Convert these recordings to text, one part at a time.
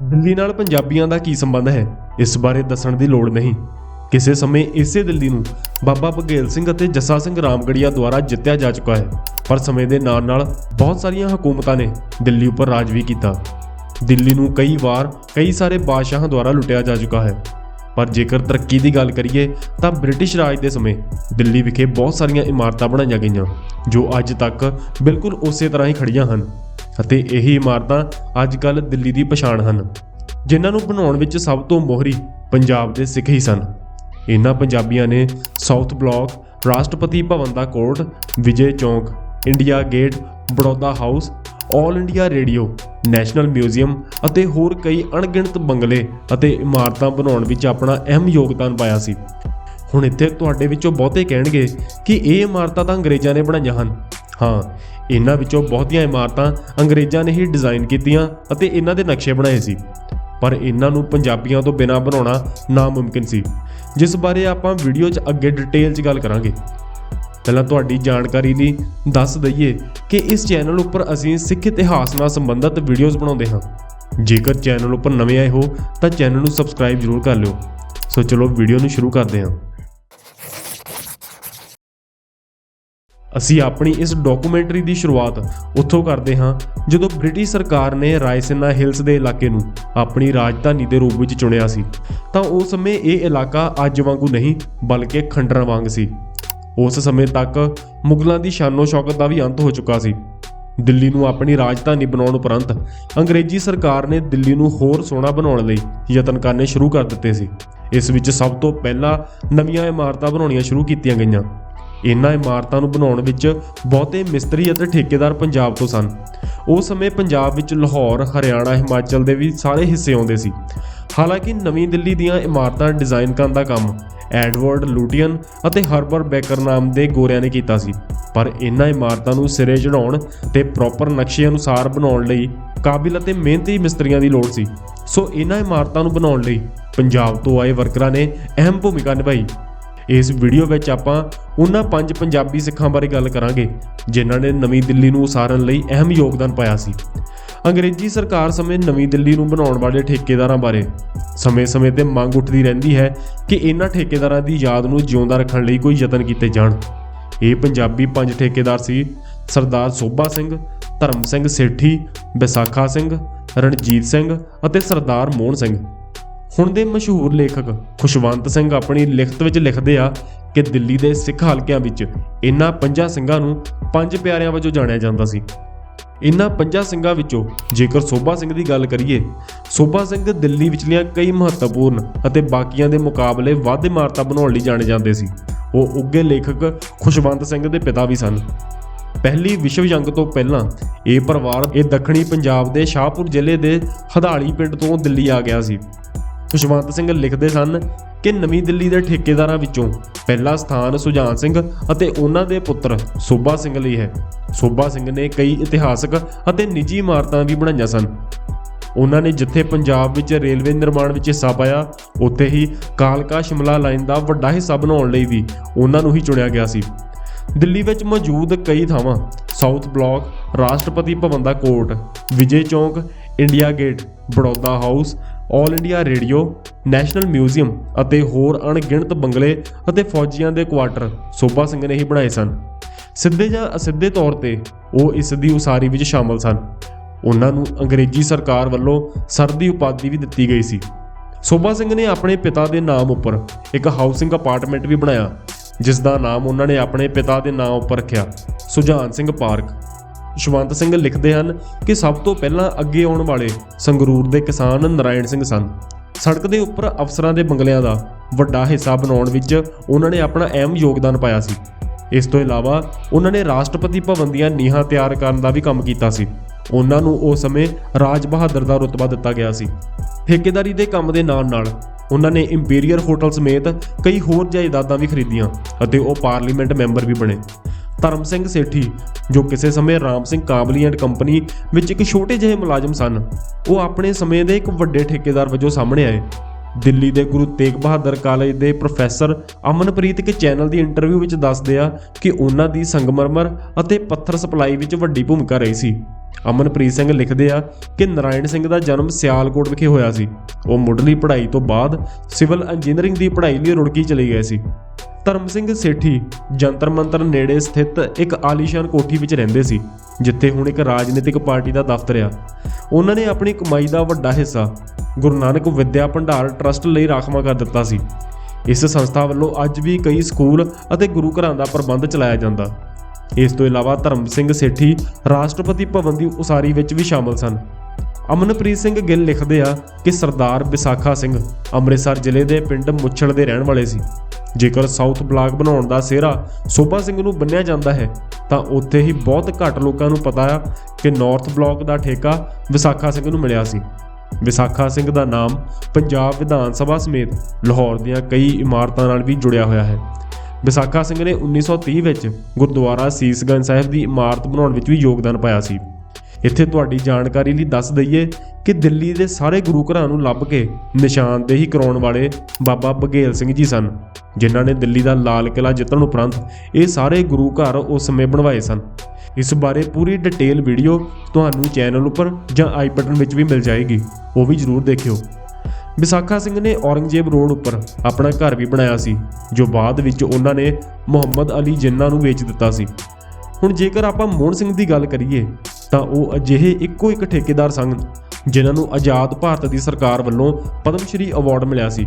ਦਿੱਲੀ ਨਾਲ ਪੰਜਾਬੀਆਂ ਦਾ ਕੀ ਸੰਬੰਧ ਹੈ? ਇਸ ਬਾਰੇ ਦੱਸਣ ਦੀ ਲੋੜ ਨਹੀਂ। ਕਿਸੇ ਸਮੇਂ ਇਸੇ ਦਿੱਲੀ ਨੂੰ ਬਾਬਾ ਬਘੇਲ ਸਿੰਘ ਅਤੇ ਜੱਸਾ ਸਿੰਘ ਰਾਮਗੜੀਆ ਦੁਆਰਾ ਜਿੱਤਿਆ ਜਾ ਚੁੱਕਾ ਹੈ। ਪਰ ਸਮੇਂ ਦੇ ਨਾਲ ਨਾਲ ਬਹੁਤ ਸਾਰੀਆਂ ਹਕੂਮਤਾਂ ਨੇ ਦਿੱਲੀ ਉੱਪਰ ਰਾਜ ਵੀ ਕੀਤਾ। ਦਿੱਲੀ ਨੂੰ ਕਈ ਵਾਰ ਕਈ ਸਾਰੇ ਬਾਦਸ਼ਾਹਾਂ ਦੁਆਰਾ ਲੁੱਟਿਆ ਜਾ ਚੁੱਕਾ ਹੈ। ਪਰ ਜੇਕਰ ਤਰੱਕੀ ਦੀ ਗੱਲ ਕਰੀਏ ਤਾਂ ਬ੍ਰਿਟਿਸ਼ ਰਾਜ ਦੇ ਸਮੇਂ ਦਿੱਲੀ ਵਿਖੇ ਬਹੁਤ ਸਾਰੀਆਂ ਇਮਾਰਤਾਂ ਬਣਾਈਆਂ ਗਈਆਂ, ਜੋ ਅੱਜ ਤੱਕ ਬਿਲਕੁਲ ਉਸੇ ਤਰ੍ਹਾਂ ਹੀ ਖੜੀਆਂ ਹਨ। ਅਤੇ ਇਹੀ ਇਮਾਰਤਾਂ ਅੱਜ ਕੱਲ੍ਹ ਦਿੱਲੀ ਦੀ ਪਛਾਣ ਹਨ, ਜਿਨ੍ਹਾਂ ਨੂੰ ਬਣਾਉਣ ਵਿੱਚ ਸਭ ਤੋਂ ਮੋਹਰੀ ਪੰਜਾਬ ਦੇ ਸਿੱਖ ਹੀ ਸਨ। ਇਹਨਾਂ ਪੰਜਾਬੀਆਂ ਨੇ ਸਾਊਥ ਬਲਾਕ ਰਾਸ਼ਟਰਪਤੀ ਭਵਨ ਦਾ court Vijay Chowk, India gate, Baroda house, all India radio, national museum ਅਤੇ ਹੋਰ ਕਈ ਅਣਗਿਣਤ ਬੰਗਲੇ ਅਤੇ ਇਮਾਰਤਾਂ ਬਣਾਉਣ ਵਿੱਚ ਆਪਣਾ ਅਹਿਮ ਯੋਗਦਾਨ ਪਾਇਆ ਸੀ। ਹੁਣ ਇੱਥੇ ਤੁਹਾਡੇ ਵਿੱਚੋਂ ਬਹੁਤੇ ਕਹਿਣਗੇ ਕਿ ਇਹ ਇਮਾਰਤਾਂ ਤਾਂ ਅੰਗਰੇਜ਼ਾਂ ਨੇ ਬਣਾਈਆਂ ਹਨ ਹਾਂ, ਇਹਨਾਂ ਵਿੱਚੋਂ ਬਹੁਤੀਆਂ ਇਮਾਰਤਾਂ ਅੰਗਰੇਜ਼ਾਂ ਨੇ ਹੀ ਡਿਜ਼ਾਈਨ ਕੀਤੀਆਂ ਅਤੇ ਇਹਨਾਂ ਦੇ ਨਕਸ਼ੇ ਬਣਾਏ ਸੀ। ਪਰ ਇਹਨਾਂ ਨੂੰ ਪੰਜਾਬੀਆਂ ਤੋਂ ਬਿਨਾਂ ਬਣਾਉਣਾ ਨਾਮੁਮਕਿਨ ਸੀ, ਜਿਸ ਬਾਰੇ ਆਪਾਂ ਵੀਡੀਓ 'ਚ ਅੱਗੇ ਡਿਟੇਲ 'ਚ ਗੱਲ ਕਰਾਂਗੇ। ਪਹਿਲਾਂ ਤੁਹਾਡੀ ਜਾਣਕਾਰੀ ਲਈ ਦੱਸ ਦਈਏ ਕਿ ਇਸ ਚੈਨਲ ਉੱਪਰ ਅਸੀਂ ਸਿੱਖ ਇਤਿਹਾਸ ਨਾਲ ਸੰਬੰਧਿਤ ਵੀਡੀਓਜ਼ ਬਣਾਉਂਦੇ ਹਾਂ। ਜੇਕਰ ਚੈਨਲ ਉੱਪਰ ਨਵੇਂ ਆਏ ਹੋ, ਤਾਂ ਚੈਨਲ ਨੂੰ ਸਬਸਕ੍ਰਾਈਬ ਜ਼ਰੂਰ ਕਰ ਲਿਓ। ਸੋ ਚਲੋ ਵੀਡੀਓ ਨੂੰ ਸ਼ੁਰੂ ਕਰਦੇ ਹਾਂ। ਅਸੀਂ ਆਪਣੀ ਇਸ ਡਾਕੂਮੈਂਟਰੀ ਦੀ ਸ਼ੁਰੂਆਤ ਉੱਥੋਂ ਕਰਦੇ ਹਾਂ, ਜਦੋਂ ਬ੍ਰਿਟਿਸ਼ ਸਰਕਾਰ ਨੇ ਰਾਇਸਿਨਾ ਹਿਲਸ ਦੇ ਇਲਾਕੇ ਨੂੰ ਆਪਣੀ ਰਾਜਧਾਨੀ ਦੇ ਰੂਪ ਵਿੱਚ ਚੁਣਿਆ ਸੀ, ਤਾਂ ਉਸ ਸਮੇਂ ਇਹ ਇਲਾਕਾ ਅੱਜ ਵਾਂਗੂ ਨਹੀਂ, ਬਲਕਿ ਖੰਡਰਾਂ ਵਾਂਗ ਸੀ। ਉਸ ਸਮੇਂ ਤੱਕ ਮੁਗਲਾਂ ਦੀ ਸ਼ਾਨੋ ਸ਼ੌਕਤ ਦਾ ਵੀ ਅੰਤ ਹੋ ਚੁੱਕਾ ਸੀ। ਦਿੱਲੀ ਨੂੰ ਆਪਣੀ ਰਾਜਧਾਨੀ ਬਣਾਉਣ ਉਪਰੰਤ ਅੰਗਰੇਜ਼ੀ ਸਰਕਾਰ ਨੇ ਦਿੱਲੀ ਨੂੰ ਹੋਰ ਸੋਹਣਾ ਬਣਾਉਣ ਲਈ ਯਤਨ ਕਰਨੇ ਸ਼ੁਰੂ ਕਰ ਦਿੱਤੇ ਸੀ। ਇਸ ਵਿੱਚ ਸਭ ਤੋਂ ਪਹਿਲਾਂ ਨਵੀਆਂ ਇਮਾਰਤਾਂ ਬਣਾਉਣੀਆਂ ਸ਼ੁਰੂ ਕੀਤੀਆਂ ਗਈਆਂ। ਇਹਨਾਂ ਇਮਾਰਤਾਂ ਨੂੰ ਬਣਾਉਣ ਵਿੱਚ ਬਹੁਤੇ ਮਿਸਤਰੀ ਅਤੇ ਠੇਕੇਦਾਰ ਪੰਜਾਬ ਤੋਂ ਸਨ। ਉਸ ਸਮੇਂ ਪੰਜਾਬ ਵਿੱਚ ਲਾਹੌਰ, ਹਰਿਆਣਾ, ਹਿਮਾਚਲ ਦੇ ਵੀ ਸਾਰੇ ਹਿੱਸੇ ਆਉਂਦੇ ਸੀ। ਹਾਲਾਂਕਿ ਨਵੀਂ ਦਿੱਲੀ ਦੀਆਂ ਇਮਾਰਤਾਂ ਡਿਜ਼ਾਈਨ ਕਰਨ ਦਾ ਕੰਮ ਐਡਵਰਡ ਲੂਟੀਅਨ ਅਤੇ ਹਰਬਰ ਬੇਕਰ ਨਾਮ ਦੇ ਗੋਰਿਆਂ ਨੇ ਕੀਤਾ ਸੀ। ਪਰ ਇਹਨਾਂ ਇਮਾਰਤਾਂ ਨੂੰ ਸਿਰੇ ਚੜਾਉਣ ਤੇ ਪ੍ਰੋਪਰ ਨਕਸ਼ੇ ਅਨੁਸਾਰ ਬਣਾਉਣ ਲਈ ਕਾਬਿਲ ਅਤੇ ਮਿਹਨਤੀ ਮਿਸਤਰੀਆਂ ਦੀ ਲੋੜ ਸੀ। ਸੋ ਇਹਨਾਂ ਇਮਾਰਤਾਂ ਨੂੰ ਬਣਾਉਣ ਲਈ ਪੰਜਾਬ ਤੋਂ ਆਏ ਵਰਕਰਾਂ ਨੇ ਅਹਿਮ ਭੂਮਿਕਾ ਨਿਭਾਈ। ਇਸ ਵੀਡੀਓ ਵਿੱਚ ਆਪਾਂ ਉਹਨਾਂ ਪੰਜ ਪੰਜਾਬੀ ਸਿੱਖਾਂ ਬਾਰੇ ਗੱਲ ਕਰਾਂਗੇ, ਜਿਨ੍ਹਾਂ ਨੇ ਨਵੀਂ ਦਿੱਲੀ ਨੂੰ ਉਸਾਰਨ ਲਈ ਅਹਿਮ ਯੋਗਦਾਨ ਪਾਇਆ ਸੀ। ਅੰਗਰੇਜ਼ੀ ਸਰਕਾਰ ਸਮੇਂ ਨਵੀਂ ਦਿੱਲੀ ਨੂੰ ਬਣਾਉਣ ਵਾਲੇ ਠੇਕੇਦਾਰਾਂ ਬਾਰੇ ਸਮੇਂ-ਸਮੇਂ ਤੇ ਮੰਗ ਉੱਠਦੀ ਰਹਿੰਦੀ ਹੈ ਕਿ ਇਹਨਾਂ ਠੇਕੇਦਾਰਾਂ ਦੀ ਯਾਦ ਨੂੰ ਜਿਉਂਦਾ ਰੱਖਣ ਲਈ ਕੋਈ ਯਤਨ ਕੀਤੇ ਜਾਣ। ਇਹ ਪੰਜਾਬੀ ਪੰਜ ਠੇਕੇਦਾਰ ਸੀ, ਸਰਦਾਰ ਸੋਭਾ ਸਿੰਘ, ਧਰਮ ਸਿੰਘ ਸੇਠੀ, ਵਿਸਾਖਾ ਸਿੰਘ, ਰਣਜੀਤ ਸਿੰਘ ਅਤੇ ਸਰਦਾਰ ਮੋਹਨ ਸਿੰਘ। ਹੁਣ ਦੇ ਮਸ਼ਹੂਰ ਲੇਖਕ ਖੁਸ਼ਵੰਤ ਸਿੰਘ ਆਪਣੀ ਲਿਖਤ ਵਿੱਚ ਲਿਖਦੇ ਆ ਕਿ ਦਿੱਲੀ ਦੇ ਸਿੱਖ ਹਲਕਿਆਂ ਵਿੱਚ ਇਹਨਾਂ ਪੰਜਾਂ ਸਿੰਘਾਂ ਨੂੰ ਪੰਜ ਪਿਆਰਿਆਂ ਵਜੋਂ ਜਾਣਿਆ ਜਾਂਦਾ ਸੀ। ਇਹਨਾਂ ਪੰਜਾਂ ਸਿੰਘਾਂ ਵਿੱਚੋਂ ਜੇਕਰ ਸੋਭਾ ਸਿੰਘ ਦੀ ਗੱਲ ਕਰੀਏ, ਸੋਭਾ ਸਿੰਘ ਦਿੱਲੀ ਵਿਚਲੀਆਂ ਕਈ ਮਹੱਤਵਪੂਰਨ ਅਤੇ ਬਾਕੀਆਂ ਦੇ ਮੁਕਾਬਲੇ ਵੱਧ ਇਮਾਰਤਾਂ ਬਣਾਉਣ ਲਈ ਜਾਣੇ ਜਾਂਦੇ ਸੀ। ਉਹ ਉੱਗੇ ਲੇਖਕ ਖੁਸ਼ਵੰਤ ਸਿੰਘ ਦੇ ਪਿਤਾ ਵੀ ਸਨ। ਪਹਿਲੀ ਵਿਸ਼ਵ ਜੰਗ ਤੋਂ ਪਹਿਲਾਂ ਇਹ ਪਰਿਵਾਰ ਇਹ ਦੱਖਣੀ ਪੰਜਾਬ ਦੇ ਸ਼ਾਹਪੁਰ ਜ਼ਿਲ੍ਹੇ ਦੇ ਹਦਾਲੀ ਪਿੰਡ ਤੋਂ ਦਿੱਲੀ ਆ ਗਿਆ ਸੀ। ਖੁਸ਼ਵੰਤ ਸਿੰਘ ਲਿਖਦੇ ਸਨ ਕਿ ਨਵੀਂ ਦਿੱਲੀ ਦੇ ਠੇਕੇਦਾਰਾਂ ਵਿੱਚੋਂ ਪਹਿਲਾ ਸਥਾਨ ਸੁਜਾਨ ਸਿੰਘ ਅਤੇ ਉਹਨਾਂ ਦੇ ਪੁੱਤਰ ਸੋਭਾ ਸਿੰਘ ਲਈ ਹੈ। ਸੋਭਾ ਸਿੰਘ ਨੇ ਕਈ ਇਤਿਹਾਸਕ ਅਤੇ ਨਿੱਜੀ ਇਮਾਰਤਾਂ ਵੀ ਬਣਾਈਆਂ ਸਨ। ਉਹਨਾਂ ਨੇ ਜਿੱਥੇ ਪੰਜਾਬ ਵਿੱਚ ਰੇਲਵੇ ਨਿਰਮਾਣ ਵਿੱਚ ਹਿੱਸਾ ਪਾਇਆ, ਉੱਥੇ ਹੀ ਕਾਲਕਾ ਸ਼ਿਮਲਾ ਲਾਈਨ ਦਾ ਵੱਡਾ ਹਿੱਸਾ ਬਣਾਉਣ ਲਈ ਵੀ ਉਹਨਾਂ ਨੂੰ ਹੀ ਚੁਣਿਆ ਗਿਆ ਸੀ। ਦਿੱਲੀ ਵਿੱਚ ਮੌਜੂਦ ਕਈ ਥਾਵਾਂ, ਸਾਊਥ ਬਲਾਕ ਰਾਸ਼ਟਰਪਤੀ ਭਵਨ ਦਾ court Vijay Chowk, India gate, Baroda house all India radio, national museum ਅਤੇ ਹੋਰ ਅਣਗਿਣਤ ਬੰਗਲੇ ਅਤੇ ਫੌਜੀਆਂ ਦੇ ਕੁਆਟਰ ਸੋਭਾ ਸਿੰਘ ਨੇ ਹੀ ਬਣਾਏ ਸਨ। ਸਿੱਧੇ ਜਾਂ ਅਸਿੱਧੇ ਤੌਰ ਤੇ ਉਹ ਇਸ ਦੀ ਉਸਾਰੀ ਵਿੱਚ ਸ਼ਾਮਲ ਸਨ। ਉਹਨਾਂ ਨੂੰ ਅੰਗਰੇਜ਼ੀ ਸਰਕਾਰ ਵੱਲੋਂ ਸਰ ਦੀ ਉਪਾਧੀ ਵੀ ਦਿੱਤੀ ਗਈ ਸੀ। ਸੋਭਾ ਸਿੰਘ ਨੇ ਆਪਣੇ ਪਿਤਾ ਦੇ ਨਾਮ ਉੱਪਰ ਇੱਕ ਹਾਊਸਿੰਗ ਅਪਾਰਟਮੈਂਟ ਵੀ ਬਣਾਇਆ, ਜਿਸ ਦਾ ਨਾਮ ਉਹਨਾਂ ਨੇ ਆਪਣੇ ਪਿਤਾ ਦੇ ਨਾਮ ਉੱਪਰ ਰੱਖਿਆ, ਸੁਜਾਨ ਸਿੰਘ ਪਾਰਕ। ਸ਼ਵੰਤ ਸਿੰਘ ਲਿਖਦੇ ਹਨ ਕਿ ਸਭ ਤੋਂ ਪਹਿਲਾਂ ਅੱਗੇ ਆਉਣ ਵਾਲੇ ਸੰਗਰੂਰ ਦੇ ਕਿਸਾਨ ਨਰਾਇਣ ਸਿੰਘ ਸਨ। ਸੜਕ ਦੇ ਉੱਪਰ ਅਫਸਰਾਂ ਦੇ ਬੰਗਲਿਆਂ ਦਾ ਵੱਡਾ ਹਿੱਸਾ ਬਣਾਉਣ ਵਿੱਚ ਉਹਨਾਂ ਨੇ ਆਪਣਾ ਅਹਿਮ ਯੋਗਦਾਨ ਪਾਇਆ ਸੀ। ਇਸ ਤੋਂ ਇਲਾਵਾ ਉਹਨਾਂ ਨੇ ਰਾਸ਼ਟਰਪਤੀ ਭਵਨ ਦੀਆਂ ਨੀਹਾਂ ਤਿਆਰ ਕਰਨ ਦਾ ਵੀ ਕੰਮ ਕੀਤਾ ਸੀ। ਉਹਨਾਂ ਨੂੰ ਉਸ ਸਮੇਂ ਰਾਜ ਬਹਾਦਰ ਦਾ ਰੁਤਬਾ ਦਿੱਤਾ ਗਿਆ ਸੀ। ਠੇਕੇਦਾਰੀ ਦੇ ਕੰਮ ਦੇ ਨਾਲ ਨਾਲ ਉਹਨਾਂ ਨੇ ਇੰਪੀਰੀਅਰ ਹੋਟਲ ਸਮੇਤ ਕਈ ਹੋਰ ਜਾਇਦਾਦਾਂ ਵੀ ਖਰੀਦੀਆਂ ਅਤੇ ਉਹ ਪਾਰਲੀਮੈਂਟ ਮੈਂਬਰ ਵੀ ਬਣੇ। ਧਰਮ ਸਿੰਘ ਸੇਠੀ, ਜੋ ਕਿਸੇ ਸਮੇਂ ਰਾਮ ਸਿੰਘ ਕਾਬਲੀ ਐਂਡ ਕੰਪਨੀ ਵਿੱਚ ਇੱਕ ਛੋਟੇ ਜਿਹੇ ਮੁਲਾਜ਼ਮ ਸਨ, ਉਹ ਆਪਣੇ ਸਮੇਂ ਦੇ ਇੱਕ ਵੱਡੇ ਠੇਕੇਦਾਰ ਵਜੋਂ ਸਾਹਮਣੇ ਆਏ। ਦਿੱਲੀ ਦੇ ਗੁਰੂ ਤੇਗ ਬਹਾਦਰ ਕਾਲਜ ਦੇ ਪ੍ਰੋਫੈਸਰ ਅਮਨਪ੍ਰੀਤ ਇੱਕ ਚੈਨਲ ਦੀ ਇੰਟਰਵਿਊ ਵਿੱਚ ਦੱਸਦੇ ਆ ਕਿ ਉਹਨਾਂ ਦੀ ਸੰਗਮਰਮਰ ਅਤੇ ਪੱਥਰ ਸਪਲਾਈ ਵਿੱਚ ਵੱਡੀ ਭੂਮਿਕਾ ਰਹੀ ਸੀ। ਅਮਨਪ੍ਰੀਤ ਸਿੰਘ ਲਿਖਦੇ ਆ ਕਿ ਨਰਾਇਣ ਸਿੰਘ ਦਾ ਜਨਮ ਸਿਆਲਕੋਟ ਵਿਖੇ ਹੋਇਆ ਸੀ। ਉਹ ਮੁੱਢਲੀ ਪੜ੍ਹਾਈ ਤੋਂ ਬਾਅਦ ਸਿਵਲ ਇੰਜੀਨੀਅਰਿੰਗ ਦੀ ਪੜ੍ਹਾਈ ਲਈ ਰੁੜਕੀ ਚਲੇ ਗਏ ਸੀ। ਧਰਮ ਸਿੰਘ ਸੇਠੀ ਜੰਤਰ ਮੰਤਰ ਨੇੜੇ ਸਥਿਤ ਇੱਕ ਆਲੀਸ਼ਾਨ ਕੋਠੀ ਵਿੱਚ ਰਹਿੰਦੇ ਸੀ, ਜਿੱਥੇ ਹੁਣ ਇੱਕ ਰਾਜਨੀਤਿਕ ਪਾਰਟੀ ਦਾ ਦਫ਼ਤਰ ਆ। ਉਹਨਾਂ ਨੇ ਆਪਣੀ ਕਮਾਈ ਦਾ ਵੱਡਾ ਹਿੱਸਾ ਗੁਰੂ ਨਾਨਕ ਵਿਦਿਆ ਭੰਡਾਰ ਟਰਸਟ ਲਈ ਰਾਖਵਾਂ ਕਰ ਦਿੱਤਾ ਸੀ। ਇਸ ਸੰਸਥਾ ਵੱਲੋਂ ਅੱਜ ਵੀ ਕਈ ਸਕੂਲ ਅਤੇ ਗੁਰੂ ਘਰਾਂ ਦਾ ਪ੍ਰਬੰਧ ਚਲਾਇਆ ਜਾਂਦਾ। ਇਸ ਤੋਂ ਇਲਾਵਾ ਧਰਮ ਸਿੰਘ ਸੇਠੀ ਰਾਸ਼ਟਰਪਤੀ ਭਵਨ ਦੀ ਉਸਾਰੀ ਵਿੱਚ ਵੀ ਸ਼ਾਮਲ ਸਨ। ਅਮਨਪ੍ਰੀਤ ਸਿੰਘ ਗਿੱਲ ਲਿਖਦੇ ਆ ਕਿ ਸਰਦਾਰ ਵਿਸਾਖਾ ਸਿੰਘ ਅੰਮ੍ਰਿਤਸਰ ਜ਼ਿਲ੍ਹੇ ਦੇ ਪਿੰਡ ਮੁੱਛੜ ਦੇ ਰਹਿਣ ਵਾਲੇ ਸੀ। ਜੇਕਰ ਸਾਊਥ ਬਲਾਕ ਬਣਾਉਣ ਦਾ ਸਿਹਰਾ ਸੋਭਾ ਸਿੰਘ ਨੂੰ ਬੰਨਿਆ ਜਾਂਦਾ ਹੈ, ਤਾਂ ਉੱਥੇ ਹੀ ਬਹੁਤ ਘੱਟ ਲੋਕਾਂ ਨੂੰ ਪਤਾ ਆ ਕਿ ਨਾਰਥ ਬਲਾਕ ਦਾ ਠੇਕਾ ਵਿਸਾਖਾ ਸਿੰਘ ਨੂੰ ਮਿਲਿਆ ਸੀ। ਵਿਸਾਖਾ ਸਿੰਘ ਦਾ ਨਾਮ ਪੰਜਾਬ ਵਿਧਾਨ ਸਭਾ ਸਮੇਤ ਲਾਹੌਰ ਦੀਆਂ ਕਈ ਇਮਾਰਤਾਂ ਨਾਲ ਵੀ ਜੁੜਿਆ ਹੋਇਆ ਹੈ। ਵਿਸਾਖਾ ਸਿੰਘ ਨੇ 1930 ਵਿੱਚ ਗੁਰਦੁਆਰਾ ਸੀਸਗੰਜ ਸਾਹਿਬ ਦੀ ਇਮਾਰਤ ਬਣਾਉਣ ਵਿੱਚ ਵੀ ਯੋਗਦਾਨ ਪਾਇਆ ਸੀ। ਇੱਥੇ ਤੁਹਾਡੀ ਜਾਣਕਾਰੀ ਲਈ ਦੱਸ ਦਈਏ ਕਿ ਦਿੱਲੀ ਦੇ ਸਾਰੇ ਗੁਰੂ ਘਰਾਂ ਨੂੰ ਲੱਭ ਕੇ ਨਿਸ਼ਾਨਦੇਹੀ ਕਰਾਉਣ ਵਾਲੇ ਬਾਬਾ ਬਘੇਲ ਸਿੰਘ ਜੀ ਸਨ, ਜਿਨ੍ਹਾਂ ਨੇ ਦਿੱਲੀ ਦਾ ਲਾਲ ਕਿਲਾ ਜਿੱਤਣ ਉਪਰੰਤ ਇਹ ਸਾਰੇ ਗੁਰੂ ਘਰ ਉਸ ਸਮੇਂ ਬਣਵਾਏ ਸਨ। ਇਸ ਬਾਰੇ ਪੂਰੀ ਡਿਟੇਲ ਵੀਡੀਓ ਤੁਹਾਨੂੰ ਚੈਨਲ ਉੱਪਰ ਜਾਂ ਆਈ ਬਟਨ ਵਿੱਚ ਵੀ ਮਿਲ ਜਾਏਗੀ, ਉਹ ਵੀ ਜ਼ਰੂਰ ਦੇਖਿਓ। ਵਿਸਾਖਾ ਸਿੰਘ ਨੇ ਔਰੰਗਜ਼ੇਬ ਰੋਡ ਉੱਪਰ ਆਪਣਾ ਘਰ ਵੀ ਬਣਾਇਆ ਸੀ, ਜੋ ਬਾਅਦ ਵਿੱਚ ਉਹਨਾਂ ਨੇ ਮੁਹੰਮਦ ਅਲੀ ਜਿੰਨਾ ਨੂੰ ਵੇਚ ਦਿੱਤਾ ਸੀ। ਹੁਣ ਜੇਕਰ ਆਪਾਂ ਮੋਹਨ ਸਿੰਘ ਦੀ ਗੱਲ ਕਰੀਏ ਤਾਂ ਉਹ ਅਜਿਹੇ ਇੱਕੋ ਇੱਕ ਠੇਕੇਦਾਰ ਸਨ, ਜਿਨ੍ਹਾਂ ਨੂੰ ਆਜ਼ਾਦ ਭਾਰਤ ਦੀ ਸਰਕਾਰ ਵੱਲੋਂ ਪਦਮ ਸ਼੍ਰੀ ਅਵਾਰਡ ਮਿਲਿਆ ਸੀ।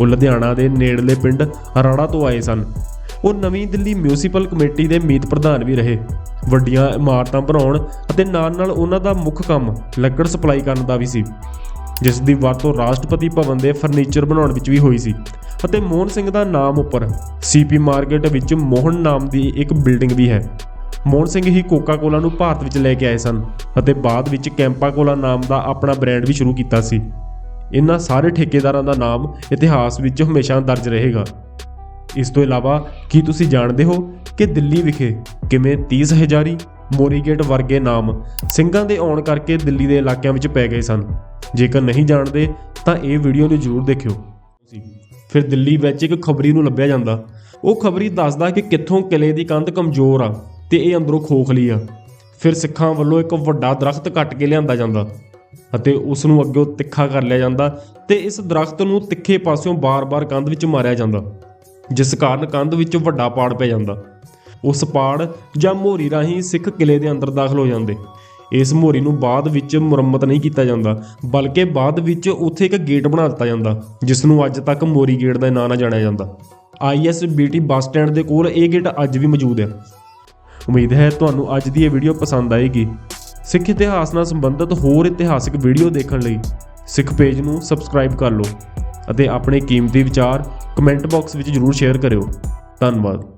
ਉਹ ਲੁਧਿਆਣਾ ਦੇ ਨੇੜਲੇ ਪਿੰਡ ਰਾੜਾ ਤੋਂ ਆਏ ਸਨ। ਉਹ ਨਵੀਂ ਦਿੱਲੀ ਮਿਊਨਿਸਪਲ ਕਮੇਟੀ ਦੇ ਮੀਤ ਪ੍ਰਧਾਨ ਵੀ ਰਹੇ। ਵੱਡੀਆਂ ਇਮਾਰਤਾਂ ਬਣਾਉਣ ਅਤੇ ਨਾਲ-ਨਾਲ ਉਹਨਾਂ ਦਾ ਮੁੱਖ ਕੰਮ ਲੱਕੜ ਸਪਲਾਈ ਕਰਨ ਦਾ ਵੀ ਸੀ। ਜਿਸ ਦੀ ਵਰਤੋਂ ਰਾਸ਼ਟਰਪਤੀ ਭਵਨ ਦੇ ਫਰਨੀਚਰ ਬਣਾਉਣ ਵਿੱਚ ਵੀ ਹੋਈ ਸੀ ਅਤੇ ਮੋਹਨ ਸਿੰਘ ਦਾ ਨਾਮ ਉੱਪਰ ਸੀਪੀ ਮਾਰਕੀਟ ਵਿੱਚ ਮੋਹਨ ਨਾਮ ਦੀ ਇੱਕ ਬਿਲਡਿੰਗ ਵੀ ਹੈ। ਮੋਹਨ ਸਿੰਘ ਹੀ ਕੋਕਾ ਕੋਲਾ ਨੂੰ ਭਾਰਤ ਵਿੱਚ ਲੈ ਕੇ ਆਏ ਸਨ ਅਤੇ ਬਾਅਦ ਵਿੱਚ ਕੈਂਪਾ ਕੋਲਾ ਨਾਮ ਦਾ ਆਪਣਾ ਬ੍ਰਾਂਡ ਵੀ ਸ਼ੁਰੂ ਕੀਤਾ ਸੀ। ਇਹਨਾਂ ਸਾਰੇ ਠੇਕੇਦਾਰਾਂ ਦਾ ਨਾਮ ਇਤਿਹਾਸ ਵਿੱਚ ਹਮੇਸ਼ਾ ਦਰਜ ਰਹੇਗਾ। ਇਸ ਤੋਂ ਇਲਾਵਾ ਕੀ ਤੁਸੀਂ ਜਾਣਦੇ ਹੋ ਕਿ ਦਿੱਲੀ ਵਿਖੇ ਕਿਵੇਂ 30 ਹਜ਼ਾਰੀ ਮੋਰੀਗੇਟ ਵਰਗੇ ਨਾਮ ਸਿੰਘਾਂ ਦੇ ਆਉਣ ਕਰਕੇ ਦਿੱਲੀ ਦੇ ਇਲਾਕਿਆਂ ਵਿੱਚ ਪੈ ਗਏ ਸਨ? ਜੇਕਰ ਨਹੀਂ ਜਾਣਦੇ, ਤਾਂ ਇਹ ਵੀਡੀਓ ਨੂੰ ਜ਼ਰੂਰ ਦੇਖਿਓ। ਫਿਰ ਦਿੱਲੀ ਵਿੱਚ ਇੱਕ ਖਬਰੀ ਨੂੰ ਲੱਭਿਆ ਜਾਂਦਾ। ਉਹ ਖਬਰੀ ਦੱਸਦਾ ਕਿ ਕਿੱਥੋਂ ਕਿਲੇ ਦੀ ਕੰਧ ਕਮਜ਼ੋਰ ਆ। ਤੇ ਇਹ ਅੰਦਰੋਂ ਖੋਖਲੀ ਆ। ਫਿਰ ਸਿੱਖਾਂ ਵੱਲੋਂ ਇੱਕ ਵੱਡਾ ਦਰਖਤ ਕੱਟ ਕੇ ਲਿਆਂਦਾ ਜਾਂਦਾ ਅਤੇ ਉਸ ਨੂੰ ਅੱਗੇ ਤਿੱਖਾ ਕਰ ਲਿਆ ਜਾਂਦਾ ਤੇ ਇਸ ਦਰਖਤ ਨੂੰ ਤਿੱਖੇ ਪਾਸਿਓਂ ਬਾਰ-ਬਾਰ ਕੰਧ ਵਿੱਚ ਮਾਰਿਆ ਜਾਂਦਾ, ਜਿਸ ਕਾਰਨ ਕੰਧ ਵਿੱਚ ਵੱਡਾ ਪਾੜ ਪੈ ਜਾਂਦਾ। ਉਸ ਪਾੜ ਜਾਂ ਮੋਰੀ ਰਾਹੀਂ ਸਿੱਖ ਕਿਲੇ ਦੇ ਅੰਦਰ ਦਾਖਲ ਹੋ ਜਾਂਦੇ। ਇਸ ਮੋਰੀ ਨੂੰ ਬਾਅਦ ਵਿੱਚ ਮੁਰੰਮਤ ਨਹੀਂ ਕੀਤਾ ਜਾਂਦਾ, ਬਲਕਿ ਬਾਅਦ ਵਿੱਚ ਉੱਥੇ ਇੱਕ ਗੇਟ ਬਣਾ ਦਿੱਤਾ ਜਾਂਦਾ, ਜਿਸ ਨੂੰ ਅੱਜ ਤੱਕ ਮੋਰੀ ਗੇਟ ਦਾ ਨਾਂ ਨਾਲ ਜਾਣਿਆ ਜਾਂਦਾ। ਆਈਐਸਬੀਟੀ ਬੱਸ ਸਟੈਂਡ ਦੇ ਕੋਲ ਇਹ ਗੇਟ ਅੱਜ ਵੀ ਮੌਜੂਦ ਹੈ। ਉਮੀਦ ਹੈ ਤੁਹਾਨੂੰ ਅੱਜ ਦੀ ਇਹ ਵੀਡੀਓ ਪਸੰਦ ਆਏਗੀ। ਸਿੱਖ ਇਤਿਹਾਸ ਨਾਲ ਸੰਬੰਧਿਤ ਹੋਰ ਇਤਿਹਾਸਿਕ ਵੀਡੀਓ ਦੇਖਣ ਲਈ ਸਿੱਖ ਪੇਜ ਨੂੰ ਸਬਸਕ੍ਰਾਈਬ ਕਰ ਲਓ ਅਤੇ ਆਪਣੇ ਕੀਮਤੀ ਵਿਚਾਰ ਕਮੈਂਟ ਬਾਕਸ ਵਿੱਚ ਜਰੂਰ ਸ਼ੇਅਰ ਕਰਿਓ। ਧੰਨਵਾਦ।